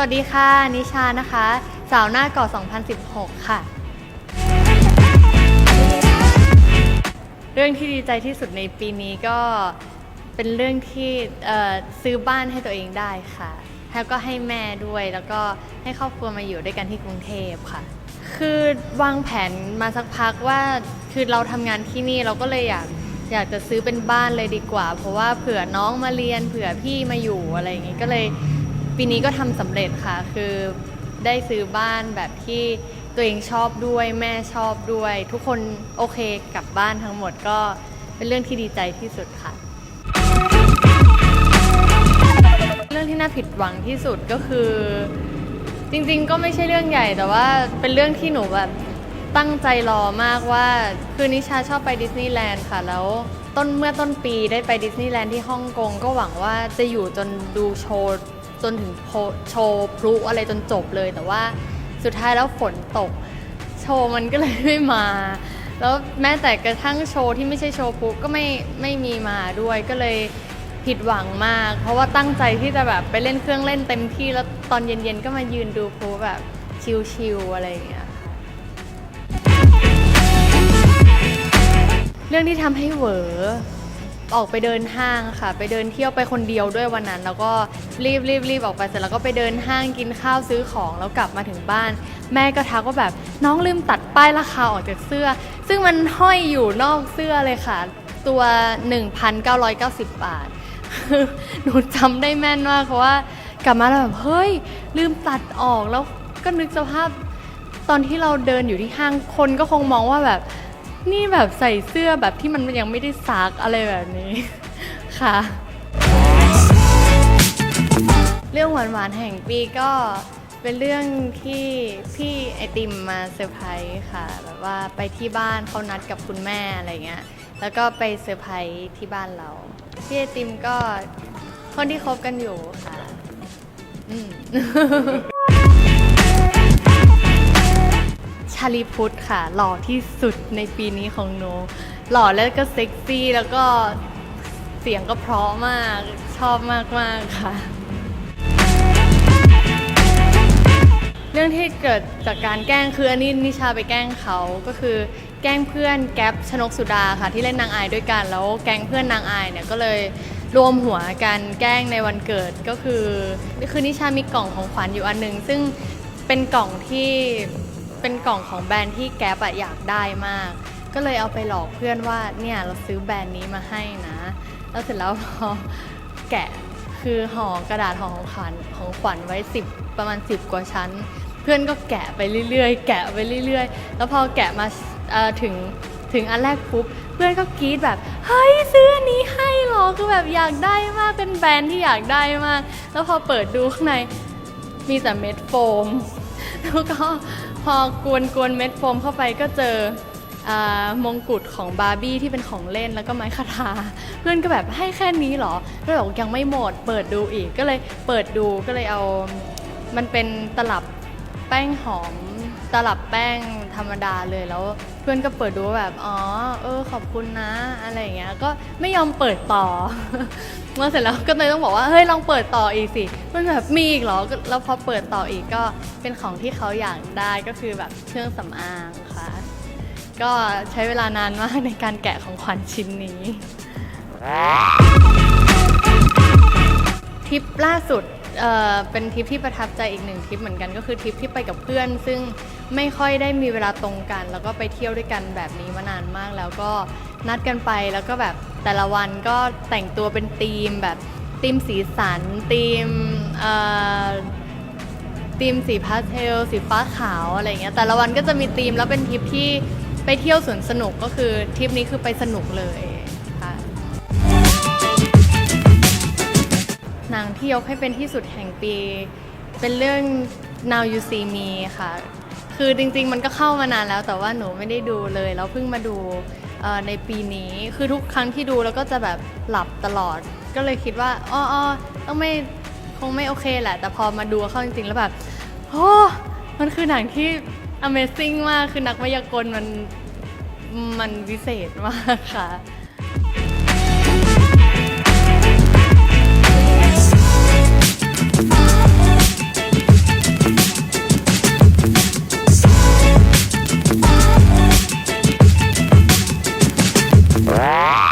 วัสดีค่ะ นิชานะคะ สาวหน้าก่อ2016 ค่ะ เรื่องที่ดีใจที่สุดในปีนี้ก็เป็นเรื่องที่ซื้อบ้านให้ตัวเองได้ค่ะ แล้วก็ให้แม่ด้วย แล้วก็ให้ครอบครัวมาอยู่ด้วยกันที่กรุงเทพค่ะ คือวางแผนมาสักพักว่า คือเราทำงานที่นี่เราก็เลยอยากอยากจะซื้อเป็นบ้านเลยดีกว่า เพราะว่าเผื่อน้องมาเรียน เผื่อพี่มาอยู่อะไรอย่างงี้ก็เลย ปีนี้ก็ทำสำเร็จค่ะ คือได้ซื้อบ้านแบบที่ตัวเองชอบด้วยแม่ชอบด้วย ทุกคนโอเคกับบ้านทั้งหมดก็เป็นเรื่องที่ดีใจที่สุดค่ะ เรื่องที่น่าผิดหวังที่สุดก็คือ จริงๆ ก็ไม่ใช่เรื่องใหญ่แต่ว่าเป็นเรื่องที่หนูแบบตั้งใจรอมากว่าคือนิชาชอบไปดิสนีย์แลนด์ค่ะ แล้วต้นเมื่อต้นปีได้ไปดิสนีย์แลนด์ที่ฮ่องกงก็หวังว่าจะอยู่จนดูโชว์ จนถึงโชว์พลุอะไรจนจบเลย แต่ว่าสุดท้ายแล้วฝนตก โชว์มันก็เลยไม่มา แล้วแม้แต่กระทั่งโชว์ที่ไม่ใช่โชว์พลุก็ไม่ไม่มีมาด้วยก็เลยผิดหวังมาก เพราะว่าตั้งใจที่จะแบบไปเล่นเครื่องเล่นเต็มที่แล้วตอนเย็นๆก็มายืนดูพลุแบบชิลๆอะไรอย่างเงี้ยเรื่องที่ทำให้เหวอ ออกไปเดินห้างค่ะ ไปเดินเที่ยวไปคนเดียวด้วยวันนั้น แล้วก็รีบรีบรีบออกไปเสร็จแล้วก็ไปเดินห้างกินข้าวซื้อของแล้วกลับมาถึงบ้าน แม่ก็ทักว่าแบบน้องลืมตัดป้ายราคาออกจากเสื้อ ซึ่งมันห้อยอยู่นอกเสื้อเลยค่ะ ตัว 1,990 บาทหนูจำได้แม่นมากเพราะว่ากลับมาแล้วแบบเฮ้ย ลืมตัดออกแล้วก็นึกสภาพตอนที่เราเดินอยู่ที่ห้างคนก็คงมองว่าแบบ นี่แบบใส่เสื้อแบบที่มันยังไม่ได้ซักอะไรแบบนี้ ค่ะ เรื่องหวานๆแห่งปีก็เป็นเรื่องที่พี่ไอติมมาเซอร์ไพรส์ค่ะแบบว่าไปที่บ้านเขานัดกับคุณแม่อะไรเงี้ยแล้วก็ไปเซอร์ไพรส์ที่บ้านเรา พี่ไอติมก็คนที่คบกันอยู่ค่ะ อืมาลีพุทธค่ะ หล่อที่สุดในปีนี้ของหนู หล่อแล้วก็เซ็กซี่แล้วก็เสียงก็เพราะมากชอบมากมากๆค่ะ เรื่องที่เกิดจากการแกล้งคืออันนี้นิชาไปแกล้งเขาก็คือแกล้งเพื่อนแก๊ปชนกสุดาค่ะที่เล่นนางอายด้วยกัน แล้วแก๊งเพื่อนนางอายเนี่ยก็เลยรวมหัวกันแกล้งในวันเกิดก็คือคือนิชามีกล่องของขวัญอยู่อันหนึ่งซึ่งเป็นกล่องที่ เป็นกล่องของแบรนด์ที่แก๊ปอะอยากได้มาก ก็เลยเอาไปหลอกเพื่อนว่าเนี่ยเราซื้อแบรนด์นี้มาให้นะ แล้วเสร็จแล้วพอแกะคือห่อกระดาษห่อของขวัญของขวัญไว้ 10 ประมาณ 10 กว่าชั้น เพื่อนก็แกะไปเรื่อยๆ แกะไปเรื่อยๆ แล้วพอแกะมาถึงถึงอันแรกปุ๊บเพื่อนก็กรี๊ดแบบเฮ้ยซื้ออันนี้ให้หรอคือแบบอยากได้มากเป็นแบรนด์ที่อยากได้มาก แล้วพอเปิดดูข้างในมีแต่เม็ดโฟม แล้วก็ พอกวนกวนๆเม็ดโฟมเข้าไปก็เจอมงกุฎของบาร์บี้ที่เป็นของเล่นแล้วก็ไม้คาถาเพื่อนก็แบบให้แค่นี้เหรอก็เลยบอกยังไม่หมด เปิดดูอีกก็เลยเปิดดูก็เลยเอา มันเป็นตลับแป้งหอม ตลับแป้ง ธรรมดาเลยแล้วเพื่อนก็เปิดดูแบบอ๋อเออขอบคุณนะอะไรอย่างเงี้ยก็ไม่ยอมเปิดต่อเมื่อเสร็จแล้วก็เลยต้องบอกว่าเฮ้ยลองเปิดต่ออีกสิเพื่อนแบบมีอีกเหรอแล้วพอเปิดต่ออีกก็เป็นของที่เขาอยากได้ก็คือแบบเครื่องสำอางค่ะ ก็ใช้เวลานานมากในการแกะของขวัญชิ้นนี้ทริปล่าสุดเเป็นทริปที่ประทับใจอีกหนึ่งทริปเหมือนกันก็คือทริปที่ไปกับเพื่อน ซึ่ง ไม่ค่อยได้มีเวลาตรงกัน แล้วก็ไปเที่ยวด้วยกันแบบนี้มานานมาก แล้วก็นัดกันไปแล้วก็แบบแต่ละวันก็แต่งตัวเป็นธีมแบบธีมสีสันธีมธีมสีพาสเทลสีฟ้าขาวอะไรเงี้ยแต่ละวันก็จะมีธีมแล้วเป็นทริปที่ไปเที่ยวสวนสนุกก็คือทริปนี้คือไปสนุกเลยค่ะหนังที่ยกให้เป็นที่สุดแห่งปี เป็นเรื่อง Now You See Me ค่ะ คือจริง ๆ มันก็เข้ามานานแล้วแต่ว่าหนูไม่ได้ดูเลยแล้วเพิ่งมาดูในปีนี้คือทุกครั้งที่ดูแล้วก็จะแบบหลับตลอด ก็เลยคิดว่าอ้อออต้องไม่คงไม่โอเคแหละ แต่พอมาดูเข้าจริงๆแล้วแบบโอ้มันคือหนังที่ Amazing มากคือนักมายากลมันมันวิเศษมากค่ะ Wow.